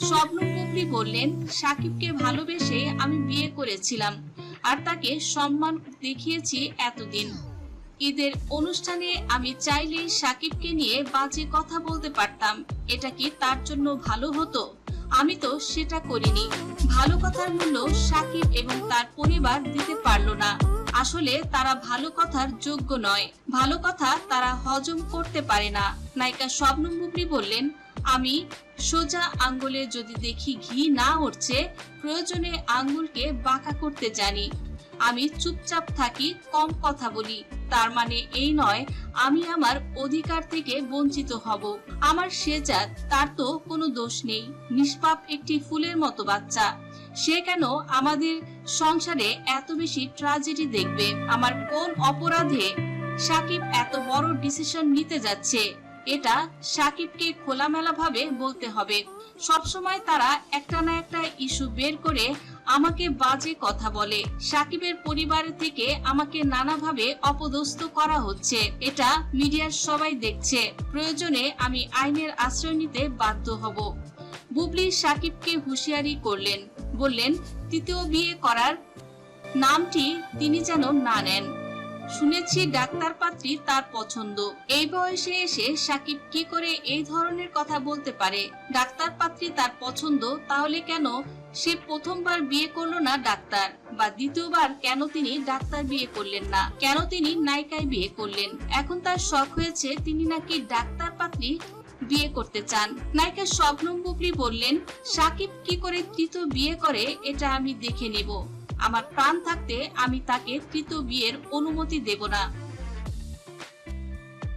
স্বপ্ন বুবলি বললেন, সাকিবকে ভালোবেসে আমি বিয়ে করেছিলাম আর তাকে সম্মান দেখিয়েছি এতদিন। ঈদের অনুষ্ঠানে আমি চাইলেই সাকিবকে নিয়ে বাজে কথা বলতে পারতাম। এটা কি তার জন্য ভালো হতো? আমি তো সেটা করিনি। ভালো কথার মূল্য সাকিব এবং তার পরিবার দিতে পারল না। আসলে তারা ভালো কথার যোগ্য নয়। ভালো কথা তারা হজম করতে পারে না। নায়িকা বুবলি বললেন, আমি সোজা আঙ্গুলে যদি দেখি ঘি না উঠছে, প্রয়োজনে আঙ্গুলকে বাঁকা করতে জানি। আমি চুপচাপ থাকি, কম কথা বলি। তার মানে এই নয়, আমি আমার অধিকার থেকে বঞ্চিত হব। আমার সে জাত, তার তো কোনো দোষ নেই। নিষ্পাপ একটি ফুলের মতো বাচ্চা। সে কেন আমাদের সংসারে এত বেশি ট্রাজেডি দেখবে? আমার কোন অপরাধে সাকিব এত বড় ডিসিশন নিতে যাচ্ছে? এটা সাকিবকে খোলামেলা ভাবে বলতে হবে। সবসময় তারা একটা না একটা ইস্যু বের করে আমাকে বাজে কথা বলে। সাকিবের পরিবার থেকে আমাকে নানাভাবে অপদস্থ করা হচ্ছে। এটা মিডিয়ার সবাই দেখছে। প্রয়োজনে আমি আইনের আশ্রয় নিতে বাধ্য হব। বুবলি সাকিবকে হুঁশিয়ারি করলেন। বললেন, তৃতীয় বিয়ে করার নামটি তিনি যেন না নেন। শুনেছি ডাক্তার পাত্রী তার পছন্দ। এই বয়সে এসে সাকিব কি করে এই ধরনের কথা বলতে পারে? ডাক্তার পাত্রী তার পছন্দ, তাহলে কেন সে প্রথমবার বিয়ে করল না ডাক্তার? বা দ্বিতীয়বার কেন তিনি ডাক্তার বিয়ে করলেন না? কেন তিনি নায়িকায় বিয়ে করলেন? এখন তার শখ হয়েছে তিনি নাকি ডাক্তার পাত্রী বিয়ে করতে চান। নায়িকা শবনম বুবলি বললেন, সাকিব কি করে তৃতীয় বিয়ে করে, এটা আমি দেখে নিব। আমার প্রাণ থাকতে আমি তাকে তৃতীয় বিয়ের অনুমতি দেব না।